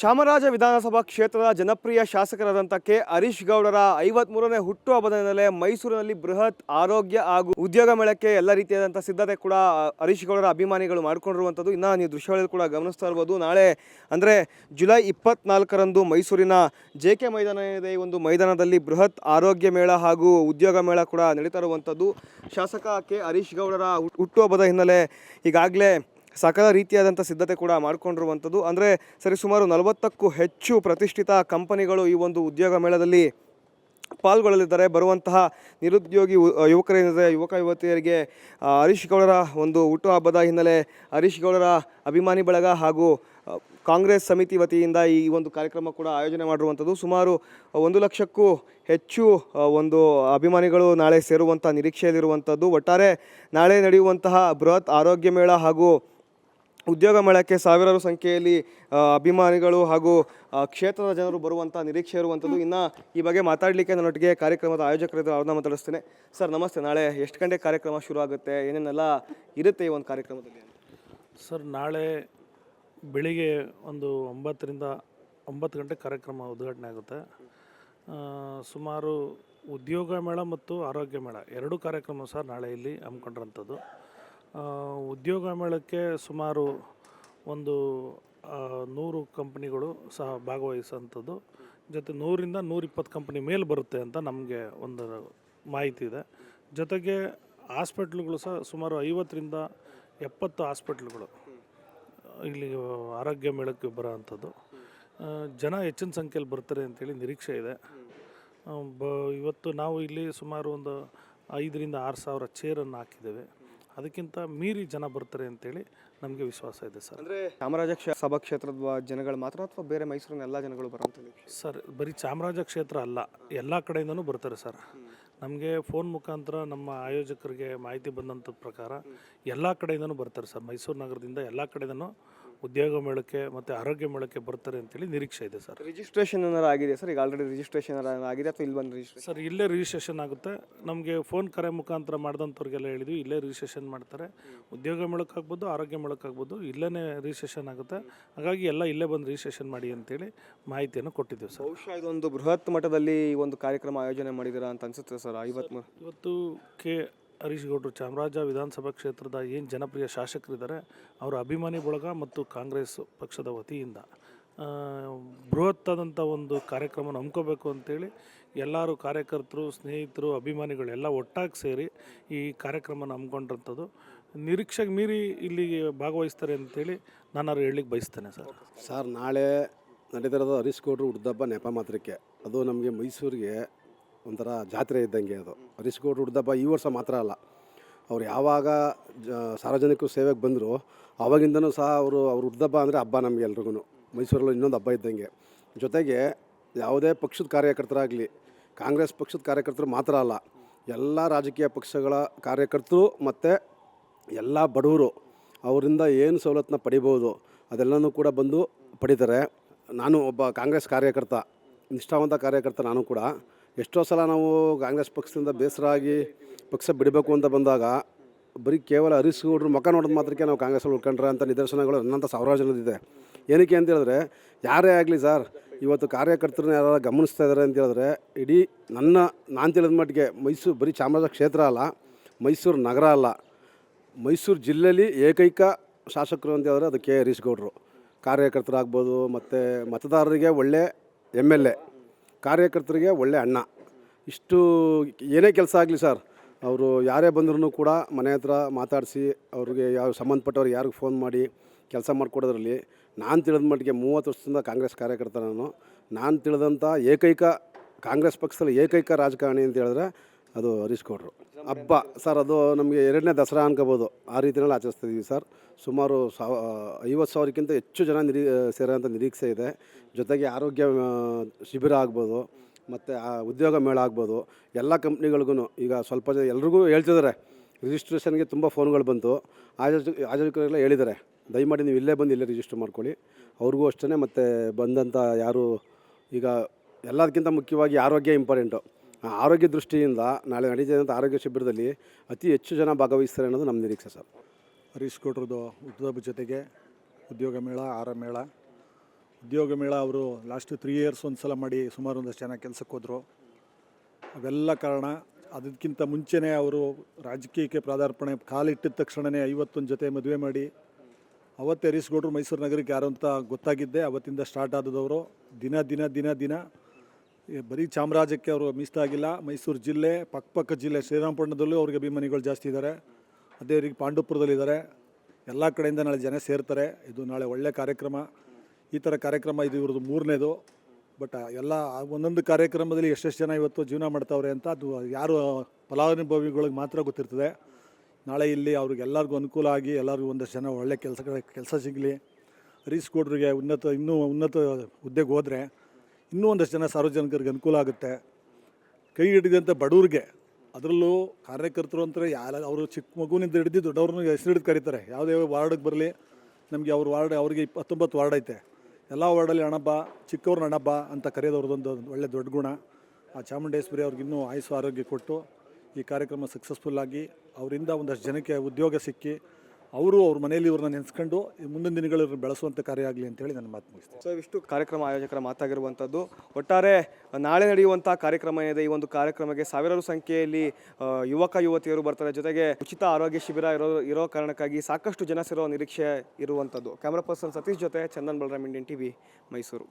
ಚಾಮರಾಜ ವಿಧಾನಸಭಾ ಕ್ಷೇತ್ರದ ಜನಪ್ರಿಯ ಶಾಸಕರಾದಂಥ ಕೆ ಹರೀಶ್ ಗೌಡರ ಐವತ್ಮೂರನೇ ಹುಟ್ಟುಹಬ್ಬದ ಹಿನ್ನೆಲೆ ಮೈಸೂರಿನಲ್ಲಿ ಬೃಹತ್ ಆರೋಗ್ಯ ಹಾಗೂ ಉದ್ಯೋಗ ಮೇಳಕ್ಕೆ ಎಲ್ಲ ರೀತಿಯಾದಂಥ ಸಿದ್ಧತೆ ಕೂಡ ಹರೀಶ್ ಗೌಡರ ಅಭಿಮಾನಿಗಳು ಮಾಡಿಕೊಂಡಿರುವಂಥದ್ದು. ಇನ್ನು ನೀವು ದೃಶ್ಯಗಳಲ್ಲಿ ಕೂಡ ಗಮನಿಸ್ತಾ ಇರ್ಬೋದು. ನಾಳೆ, ಅಂದರೆ ಜುಲೈ ಇಪ್ಪತ್ನಾಲ್ಕರಂದು ಮೈಸೂರಿನ ಜೆ ಕೆ ಮೈದಾನ ಈ ಒಂದು ಮೈದಾನದಲ್ಲಿ ಬೃಹತ್ ಆರೋಗ್ಯ ಮೇಳ ಹಾಗೂ ಉದ್ಯೋಗ ಮೇಳ ಕೂಡ ನಡೀತಾ ಇರುವಂಥದ್ದು. ಶಾಸಕ ಕೆ ಹರೀಶ್ ಗೌಡರ ಹುಟ್ಟು ಹುಟ್ಟುಹಬ್ಬದ ಹಿನ್ನೆಲೆ ಈಗಾಗಲೇ ಸಕಲ ರೀತಿಯಾದಂಥ ಸಿದ್ಧತೆ ಕೂಡ ಮಾಡಿಕೊಂಡಿರುವಂಥದ್ದು. ಅಂದರೆ ಸರಿಸುಮಾರು ನಲವತ್ತಕ್ಕೂ ಹೆಚ್ಚು ಪ್ರತಿಷ್ಠಿತ ಕಂಪನಿಗಳು ಈ ಒಂದು ಉದ್ಯೋಗ ಮೇಳದಲ್ಲಿ ಪಾಲ್ಗೊಳ್ಳಲಿದ್ದಾರೆ. ಬರುವಂತಹ ನಿರುದ್ಯೋಗಿ ಯುವಕರೇನಿದೆ ಯುವಕ ಯುವತಿಯರಿಗೆ ಹರೀಶ್ ಗೌಡರ ಒಂದು ಹುಟ್ಟುಹಬ್ಬದ ಹಿನ್ನೆಲೆ ಹರೀಶ್ ಗೌಡರ ಅಭಿಮಾನಿ ಬಳಗ ಹಾಗೂ ಕಾಂಗ್ರೆಸ್ ಸಮಿತಿ ವತಿಯಿಂದ ಈ ಒಂದು ಕಾರ್ಯಕ್ರಮ ಕೂಡ ಆಯೋಜನೆ ಮಾಡಿರುವಂಥದ್ದು. ಸುಮಾರು ಒಂದು ಲಕ್ಷಕ್ಕೂ ಹೆಚ್ಚು ಒಂದು ಅಭಿಮಾನಿಗಳು ನಾಳೆ ಸೇರುವಂಥ ನಿರೀಕ್ಷೆಯಲ್ಲಿರುವಂಥದ್ದು. ಒಟ್ಟಾರೆ ನಾಳೆ ನಡೆಯುವಂತಹ ಬೃಹತ್ ಆರೋಗ್ಯ ಮೇಳ ಹಾಗೂ ಉದ್ಯೋಗ ಮೇಳಕ್ಕೆ ಸಾವಿರಾರು ಸಂಖ್ಯೆಯಲ್ಲಿ ಅಭಿಮಾನಿಗಳು ಹಾಗೂ ಕ್ಷೇತ್ರದ ಜನರು ಬರುವಂಥ ನಿರೀಕ್ಷೆ ಇರುವಂಥದ್ದು ಇನ್ನು ಈ ಬಗ್ಗೆ ಮಾತಾಡಲಿಕ್ಕೆ ನನ್ನೊಟ್ಟಿಗೆ ಕಾರ್ಯಕ್ರಮದ ಆಯೋಜಕರಿದ್ದು ಅವ್ರನ್ನ ಮಾತಾಡಿಸ್ತೇನೆ. ಸರ್, ನಮಸ್ತೆ. ನಾಳೆ ಎಷ್ಟು ಗಂಟೆ ಕಾರ್ಯಕ್ರಮ ಶುರು ಆಗುತ್ತೆ? ಏನೇನೆಲ್ಲ ಇರುತ್ತೆ ಈ ಒಂದು ಕಾರ್ಯಕ್ರಮದಲ್ಲಿ? ಸರ್, ನಾಳೆ ಬೆಳಿಗ್ಗೆ ಒಂದು ಒಂಬತ್ತರಿಂದ ಒಂಬತ್ತು ಗಂಟೆ ಕಾರ್ಯಕ್ರಮ ಉದ್ಘಾಟನೆ ಆಗುತ್ತೆ. ಸುಮಾರು ಉದ್ಯೋಗ ಮೇಳ ಮತ್ತು ಆರೋಗ್ಯ ಮೇಳ. ಎರಡೂ ಕಾರ್ಯಕ್ರಮ ಸರ್ ನಾಳೆ ಇಲ್ಲಿ ಹಮ್ಮಿಕೊಂಡಿರೋಂಥದ್ದು ಉದ್ಯೋಗ ಮೇಳಕ್ಕೆ ಸುಮಾರು ಒಂದು ನೂರು ಕಂಪ್ನಿಗಳು ಸಹ ಭಾಗವಹಿಸುವಂಥದ್ದು. ಜೊತೆ ನೂರಿಂದ ನೂರಿಪ್ಪತ್ತು ಕಂಪ್ನಿ ಮೇಲೆ ಬರುತ್ತೆ ಅಂತ ನಮಗೆ ಒಂದು ಮಾಹಿತಿ ಇದೆ. ಜೊತೆಗೆ ಹಾಸ್ಪಿಟ್ಲ್ಗಳು ಸಹ ಸುಮಾರು ಐವತ್ತರಿಂದ ಎಪ್ಪತ್ತು ಹಾಸ್ಪಿಟ್ಲ್ಗಳು ಇಲ್ಲಿ ಆರೋಗ್ಯ ಮೇಳಕ್ಕೆ ಬರೋ ಅಂಥದ್ದು ಜನ ಹೆಚ್ಚಿನ ಸಂಖ್ಯೆಯಲ್ಲಿ ಬರ್ತಾರೆ ಅಂತೇಳಿ ನಿರೀಕ್ಷೆ ಇದೆ. ಬ, ಇವತ್ತು ನಾವು ಇಲ್ಲಿ ಸುಮಾರು ಒಂದು ಐದರಿಂದ ಆರು ಸಾವಿರ ಚೇರನ್ನು ಹಾಕಿದ್ದೇವೆ. ಅದಕ್ಕಿಂತ ಮೀರಿ ಜನ ಬರ್ತಾರೆ ಅಂತೇಳಿ ನಮಗೆ ವಿಶ್ವಾಸ ಇದೆ ಸರ್. ಅಂದರೆ ಚಾಮರಾಜ ಕ್ಷೇ- ಸಭಾ ಕ್ಷೇತ್ರದ ಜನಗಳು ಮಾತ್ರ ಅಥವಾ ಬೇರೆ ಮೈಸೂರಿನ ಎಲ್ಲ ಜನಗಳು ಬರುವಂಥ ನಿರೀಕ್ಷೆ ಸರ್ ಬರೀ ಚಾಮರಾಜ ಕ್ಷೇತ್ರ ಅಲ್ಲ ಎಲ್ಲ ಕಡೆಯಿಂದನೂ ಬರ್ತಾರೆ ಸರ್. ನಮಗೆ ಫೋನ್ ಮುಖಾಂತರ ನಮ್ಮ ಆಯೋಜಕರಿಗೆ ಮಾಹಿತಿ ಬಂದಂಥ ಪ್ರಕಾರ ಎಲ್ಲ ಕಡೆಯಿಂದನೂ ಬರ್ತಾರೆ ಸರ್. ಮೈಸೂರು ನಗರದಿಂದ ಎಲ್ಲ ಕಡೆಯಿಂದನೂ ಉದ್ಯೋಗ ಮೇಳಕ್ಕೆ ಮತ್ತು ಆರೋಗ್ಯ ಮೇಳಕ್ಕೆ ಬರ್ತಾರೆ ಅಂತೇಳಿ ನಿರೀಕ್ಷೆ ಇದೆ ಸರ್. ರಿಜಿಸ್ಟ್ರೇಷನ್ ಏನಾರು ಆಗಿದೆ ಸರ್? ಈಗ ಆಲ್ರೆಡಿ ರಿಜಿಸ್ಟ್ರೇಷನ್ ಆಗಿದೆ ಅಥವಾ ಇಲ್ಲಿ ಬಂದು ರಿಜಿಸ್ಟ್ರೇಷನ್ ಸರ್ ಇಲ್ಲೇ ರಿಜಿಸ್ಟ್ರೇಷನ್ ಆಗುತ್ತೆ. ನಮಗೆ ಫೋನ್ ಕರೆ ಮುಖಾಂತರ ಮಾಡಿದಂಥವ್ರಿಗೆಲ್ಲ ಹೇಳಿದ್ವಿ ಇಲ್ಲೇ ರಿಜಿಸ್ಟ್ರೇಷನ್ ಮಾಡ್ತಾರೆ. ಉದ್ಯೋಗ ಮೇಳಕ್ಕಾಗ್ಬೋದು ಆರೋಗ್ಯ ಮೇಳಕ್ಕಾಗ್ಬೋದು ಇಲ್ಲೇ ರಿಜಿಸ್ಟ್ರೇಷನ್ ಆಗುತ್ತೆ. ಹಾಗಾಗಿ ಎಲ್ಲ ಇಲ್ಲೇ ಬಂದು ರಿಜಿಸ್ಟ್ರೇಷನ್ ಮಾಡಿ ಅಂತೇಳಿ ಮಾಹಿತಿಯನ್ನು ಕೊಟ್ಟಿದ್ದೀವಿ ಸರ್. ಬಹುಶಃ ಇದೊಂದು ಬೃಹತ್ ಮಟ್ಟದಲ್ಲಿ ಈ ಒಂದು ಕಾರ್ಯಕ್ರಮ ಆಯೋಜನೆ ಮಾಡಿದ್ದೀರಾ ಅಂತ ಅನ್ಸುತ್ತೆ ಸರ್ ಐವತ್ಮೂರು? ಇವತ್ತು ಕೆ ಹರೀಶ್ ಗೌಡರು ಚಾಮರಾಜ ವಿಧಾನಸಭಾ ಕ್ಷೇತ್ರದ ಏನು ಜನಪ್ರಿಯ ಶಾಸಕರಿದ್ದಾರೆ, ಅವರ ಅಭಿಮಾನಿ ಬಳಗ ಮತ್ತು ಕಾಂಗ್ರೆಸ್ ಪಕ್ಷದ ವತಿಯಿಂದ. ಬೃಹತ್ತಾದಂಥ ಒಂದು ಕಾರ್ಯಕ್ರಮ ನಂಬ್ಕೋಬೇಕು ಅಂತೇಳಿ ಎಲ್ಲರೂ ಕಾರ್ಯಕರ್ತರು, ಸ್ನೇಹಿತರು ಅಭಿಮಾನಿಗಳೆಲ್ಲ ಒಟ್ಟಾಗಿ ಸೇರಿ ಈ ಕಾರ್ಯಕ್ರಮನ ಹಮ್ಮಿಕೊಂಡಿರೋಂಥದ್ದು ನಿರೀಕ್ಷೆಗೆ ಮೀರಿ ಇಲ್ಲಿಗೆ ಭಾಗವಹಿಸ್ತಾರೆ ಅಂತೇಳಿ ನಾನು ಹೇಳಲಿಕ್ಕೆ ಬಯಸ್ತೇನೆ ಸರ್. ಸರ್, ನಾಳೆ ನಡೀತಿರೋದು ಹರೀಶ್ ಗೌಡ್ರು ಹುಡ್ದಬ್ಬ ನೆಪ ಮಾತ್ರಕ್ಕೆ. ಅದು ನಮಗೆ ಮೈಸೂರಿಗೆ ಒಂಥರ ಜಾತ್ರೆ ಇದ್ದಂಗೆ ಅದು. ಗೌಡ್ರು ಹುಡ್ದಬ್ಬ ಈ ವರ್ಷ ಮಾತ್ರ ಅಲ್ಲ. ಅವ್ರು ಯಾವಾಗ ಜ ಸಾರ್ವಜನಿಕ ಸೇವೆಗೆ ಬಂದರು, ಆವಾಗಿಂದನೂ ಸಹ ಅವರು, ಅವ್ರ ಹುಡ್ದಬ್ಬ ಅಂದರೆ ಹಬ್ಬ ನಮಗೆ ಎಲ್ರಿಗೂ ಮೈಸೂರಲ್ಲಿ ಇನ್ನೊಂದು ಹಬ್ಬ ಇದ್ದಂಗೆ. ಜೊತೆಗೆ ಯಾವುದೇ ಪಕ್ಷದ ಕಾರ್ಯಕರ್ತರಾಗಲಿ, ಕಾಂಗ್ರೆಸ್ ಪಕ್ಷದ ಕಾರ್ಯಕರ್ತರು ಮಾತ್ರ ಅಲ್ಲ. ಎಲ್ಲ ರಾಜಕೀಯ ಪಕ್ಷಗಳ ಕಾರ್ಯಕರ್ತರು ಮತ್ತು ಎಲ್ಲ ಬಡವರು ಅವರಿಂದ ಏನು ಸವಲತ್ತನ್ನ ಪಡಿಬೋದು ಅದೆಲ್ಲನೂ ಕೂಡ ಬಂದು ಪಡಿತಾರೆ. ನಾನು ಒಬ್ಬ ಕಾಂಗ್ರೆಸ್ ಕಾರ್ಯಕರ್ತ, ನಿಷ್ಠಾವಂತ ಕಾರ್ಯಕರ್ತ ನಾನು ಕೂಡ. ಎಷ್ಟೋ ಸಲ ನಾವು ಕಾಂಗ್ರೆಸ್ ಪಕ್ಷದಿಂದ ಬೇಸರ ಆಗಿ ಪಕ್ಷ ಬಿಡಬೇಕು ಅಂತ ಬಂದಾಗ ಬರೀ ಕೇವಲ ಹರೀಶ್ ಗೌಡ್ರು ಮುಖ ನೋಡೋದು ಮಾತ್ರಕ್ಕೆ ನಾವು ಕಾಂಗ್ರೆಸ್ ಉಳ್ಕೊಂಡ್ರೆ ಅಂತ ನಿದರ್ಶನಗಳು ನನ್ನಂಥ ಸಾವಿರಾರು ಜನದಿದೆ ಏನಕ್ಕೆ ಅಂತ ಹೇಳಿದ್ರೆ, ಯಾರೇ ಆಗಲಿ ಸರ್, ಇವತ್ತು ಕಾರ್ಯಕರ್ತರನ್ನ ಯಾರು ಗಮನಿಸ್ತಾ ಇದ್ದಾರೆ ಅಂತ ಹೇಳಿದ್ರೆ, ಇಡೀ ನನ್ನ, ನಾನು ತಿಳಿದ ಮಟ್ಟಿಗೆ ಮೈಸೂರು ಬರೀ ಚಾಮರಾಜ ಕ್ಷೇತ್ರ ಅಲ್ಲ, ಮೈಸೂರು ನಗರ ಅಲ್ಲ, ಮೈಸೂರು ಜಿಲ್ಲೆಯಲ್ಲಿ ಏಕೈಕ ಶಾಸಕರು ಅಂತ ಹೇಳಿದ್ರೆ ಅದು ಕೆ ಹರೀಶ್ ಗೌಡರು. ಕಾರ್ಯಕರ್ತರಾಗ್ಬೋದು, ಮತ್ತು ಮತದಾರರಿಗೆ ಒಳ್ಳೆ ಎಂ ಎಲ್ ಎ. ಕಾರ್ಯಕರ್ತರಿಗೆ ಒಳ್ಳೆ ಅಣ್ಣ ಇಷ್ಟು ಏನೇ ಕೆಲಸ ಆಗಲಿ ಸರ್, ಅವರು ಯಾರೇ ಬಂದ್ರೂ ಕೂಡ ಮನೆ ಹತ್ರ ಮಾತಾಡಿಸಿ, ಅವ್ರಿಗೆ ಯಾವ ಸಂಬಂಧಪಟ್ಟವ್ರು ಯಾರಿಗೆ ಫೋನ್ ಮಾಡಿ ಕೆಲಸ ಮಾಡಿಕೊಡೋದ್ರಲ್ಲಿ, ನಾನು ತಿಳಿದ ಮಟ್ಟಿಗೆ ಮೂವತ್ತು ವರ್ಷದಿಂದ ಕಾಂಗ್ರೆಸ್ ಕಾರ್ಯಕರ್ತ ನಾನು. ನಾನು ತಿಳಿದಂಥ ಏಕೈಕ ಕಾಂಗ್ರೆಸ್ ಪಕ್ಷದಲ್ಲಿ ಏಕೈಕ ರಾಜಕಾರಣಿ ಅಂತ ಹೇಳಿದ್ರೆ ಅದು ಹರೀಶ್ ಗೌಡ್ರು ಹಬ್ಬ, ಸರ್, ಅದು ನಮಗೆ ಎರಡನೇ ದಸರಾ ಅನ್ಕೋಬೋದು. ಆ ರೀತಿಯಲ್ಲಿ ಆಚರಿಸ್ತಿದ್ದೀವಿ ಸರ್. ಸುಮಾರು ಸಾವ ಐವತ್ತು ಸಾವಿರಕ್ಕಿಂತ ಹೆಚ್ಚು ಜನ ನಿರೀ ಸೇರೋಂಥ ನಿರೀಕ್ಷೆ ಇದೆ. ಜೊತೆಗೆ ಆರೋಗ್ಯ ಶಿಬಿರ ಆಗ್ಬೋದು, ಮತ್ತು, ಆ, ಉದ್ಯೋಗ ಮೇಳ ಆಗ್ಬೋದು. ಎಲ್ಲ ಕಂಪ್ನಿಗಳಿಗೂ ಈಗ ಸ್ವಲ್ಪ ಜನ ಎಲ್ರಿಗೂ ಹೇಳ್ತಿದ್ದಾರೆ ರಿಜಿಸ್ಟ್ರೇಷನ್ಗೆ ತುಂಬ ಫೋನ್ಗಳು ಬಂತು. ಆಯೋಜಕ ಆಯೋಜಕರೆಲ್ಲ ಹೇಳಿದ್ದಾರೆ ದಯಮಾಡಿ ನೀವು ಇಲ್ಲೇ ಬಂದು ಇಲ್ಲೇ ರಿಜಿಸ್ಟರ್ ಮಾಡ್ಕೊಳ್ಳಿ. ಅವ್ರಿಗೂ ಅಷ್ಟೇ ಮತ್ತು ಬಂದಂಥ ಯಾರು, ಈಗ ಎಲ್ಲದಕ್ಕಿಂತ ಮುಖ್ಯವಾಗಿ ಆರೋಗ್ಯ ಇಂಪಾರ್ಟೆಂಟು. ಆರೋಗ್ಯ ದೃಷ್ಟಿಯಿಂದ ನಾಳೆ ನಡೀತಿದ್ದಂಥ ಆರೋಗ್ಯ ಶಿಬಿರದಲ್ಲಿ ಅತಿ ಹೆಚ್ಚು ಜನ ಭಾಗವಹಿಸ್ತಾರೆ ಅನ್ನೋದು ನಮ್ಮ ನಿರೀಕ್ಷೆ ಸರ್. ಹರೀಶ್ ಕೊಟ್ರದ್ದು ಹುಟ್ಟುಹಬ್ಬ ಜೊತೆಗೆ ಉದ್ಯೋಗ ಮೇಳ ಆರ ಮೇಳ. ಉದ್ಯೋಗ ಮೇಳ ಅವರು ಲಾಸ್ಟ್ ತ್ರೀ ಇಯರ್ಸ್ ಒಂದು ಸಲ ಮಾಡಿ ಸುಮಾರು ಒಂದಷ್ಟು ಜನ ಕೆಲಸಕ್ಕೆ ಹೋದರು. ಅವೆಲ್ಲ ಕಾರಣ ಅದಕ್ಕಿಂತ ಮುಂಚೆನೇ ಅವರು ರಾಜಕೀಯಕ್ಕೆ ಪ್ರಾದಾರ್ಪಣೆ ಕಾಲಿಟ್ಟಿದ ತಕ್ಷಣವೇ ಐವತ್ತೊಂದು ಜೊತೆ ಮದುವೆ ಮಾಡಿ. ಅವತ್ತೇ ಹರೀಶ್ಗೌಡರು ಮೈಸೂರು ನಗರಕ್ಕೆ ಯಾರು ಅಂತ ಗೊತ್ತಾಗಿದ್ದೆ ಅವತ್ತಿಂದ ಸ್ಟಾರ್ಟ್ ಆದದವರು ದಿನ ದಿನ ದಿನ ದಿನ ಬರೀ ಚಾಮರಾಜಕ್ಕೆ ಅವರು ಮೀಸಲಾಗಿಲ್ಲ ಮೈಸೂರು ಜಿಲ್ಲೆ, ಪಕ್ಕಪಕ್ಕ ಜಿಲ್ಲೆ, ಶ್ರೀರಾಮಪಟ್ಟಣದಲ್ಲೂ ಅವ್ರಿಗೆ ಅಭಿಮಾನಿಗಳು ಜಾಸ್ತಿ ಇದ್ದಾರೆ. ಅದೇ ರೀತಿ ಪಾಂಡುಪುರದಲ್ಲಿದ್ದಾರೆ ಎಲ್ಲ ಕಡೆಯಿಂದ ನಾಳೆ ಜನ ಸೇರ್ತಾರೆ. ಇದು ನಾಳೆ ಒಳ್ಳೆಯ ಕಾರ್ಯಕ್ರಮ. ಈ ಥರ ಕಾರ್ಯಕ್ರಮ ಇದು ಇವ್ರದ್ದು ಮೂರನೇದು. ಬಟ್ ಎಲ್ಲ ಒಂದೊಂದು ಕಾರ್ಯಕ್ರಮದಲ್ಲಿ ಎಷ್ಟೆಷ್ಟು ಜನ ಇವತ್ತು ಜೀವನ ಮಾಡ್ತಾವ್ರೆ ಅಂತ ಅದು ಯಾರು ಫಲಾನುಭವಿಗಳಿಗೆ ಮಾತ್ರ ಗೊತ್ತಿರ್ತದೆ. ನಾಳೆ ಇಲ್ಲಿ ಅವ್ರಿಗೆ ಎಲ್ಲರಿಗೂ ಅನುಕೂಲ ಆಗಿ ಎಲ್ಲರಿಗೂ ಒಂದಷ್ಟು ಜನ ಒಳ್ಳೆ ಕೆಲಸ ಕೆಲಸ ಸಿಗಲಿ. ಹರೀಶ್ ಗೌಡ್ರಿಗೆ ಉನ್ನತ, ಇನ್ನೂ ಉನ್ನತ ಹುದ್ದೆಗೆ ಹೋದರೆ ಇನ್ನೂ ಒಂದಷ್ಟು ಜನ ಸಾರ್ವಜನಿಕರಿಗೆ ಅನುಕೂಲ ಆಗುತ್ತೆ. ಕೈ ಹಿಡಿದಂಥ ಬಡವ್ರಿಗೆ, ಅದರಲ್ಲೂ ಕಾರ್ಯಕರ್ತರು ಅಂತಾರೆ, ಯಾರ, ಅವರು ಚಿಕ್ಕ ಮಗುವಿನಿಂದ ಹಿಡಿದು ದೊಡ್ಡವ್ರನ್ನ ಹೆಸರು ಹಿಡಿದು ಕರೀತಾರೆ. ಯಾವುದೇ ವಾರ್ಡಿಗೆ ಬರಲಿ, ನಮಗೆ ಅವ್ರ ವಾರ್ಡ್, ಅವರಿಗೆ ಇಪ್ಪತ್ತೊಂಬತ್ತು ವಾರ್ಡ್ ಐತೆ. ಎಲ್ಲ ವಾರ್ಡಲ್ಲಿ ಹಣಬ್ಬ ಚಿಕ್ಕವ್ರನ್ನ ಹಣಬ್ಬ ಅಂತ ಕರೆಯೋದವ್ರದ್ದೊಂದು ಒಳ್ಳೆ ದೊಡ್ಡ ಗುಣ. ಆ ಚಾಮುಂಡೇಶ್ವರಿ ಅವ್ರಿಗೆ ಇನ್ನೂ ಆಯುಸ್ಸು ಆರೋಗ್ಯ ಕೊಟ್ಟು ಈ ಕಾರ್ಯಕ್ರಮ ಸಕ್ಸಸ್ಫುಲ್ಲಾಗಿ ಅವರಿಂದ ಒಂದಷ್ಟು ಜನಕ್ಕೆ ಉದ್ಯೋಗ ಸಿಕ್ಕಿ ಅವರು ಅವ್ರ ಮನೆಯಲ್ಲಿ ಇವ್ರನ್ನ ನೆನೆಸ್ಕೊಂಡು ಮುಂದಿನ ದಿನಗಳಲ್ಲಿ ಬೆಳೆಸುವಂಥ ಕಾರ್ಯ ಆಗಲಿ ಅಂತೇಳಿ ನನ್ನ ಮಾತು ಮುಗಿಸ್ತೇನೆ. ಸೊ ಇಷ್ಟು ಕಾರ್ಯಕ್ರಮ ಆಯೋಜಕರ ಮಾತಾಗಿರುವಂಥದ್ದು ಒಟ್ಟಾರೆ ನಾಳೆ ನಡೆಯುವಂಥ ಕಾರ್ಯಕ್ರಮ ಏನಿದೆ, ಈ ಒಂದು ಕಾರ್ಯಕ್ರಮಕ್ಕೆ ಸಾವಿರಾರು ಸಂಖ್ಯೆಯಲ್ಲಿ ಯುವಕ, ಯುವತಿಯರು ಬರ್ತಾರೆ. ಜೊತೆಗೆ ಉಚಿತ ಆರೋಗ್ಯ ಶಿಬಿರ ಇರೋ ಇರೋ ಕಾರಣಕ್ಕಾಗಿ ಸಾಕಷ್ಟು ಜನ ಸೇರೋ ನಿರೀಕ್ಷೆ ಇರುವಂಥದ್ದು ಕ್ಯಾಮ್ರಾ ಪರ್ಸನ್ ಸತೀಶ್ ಜೊತೆ ಚಂದನ್ ಬಲರಾಮ್, ಇಂಡಿಯನ್ ಟಿವಿ, ಮೈಸೂರು.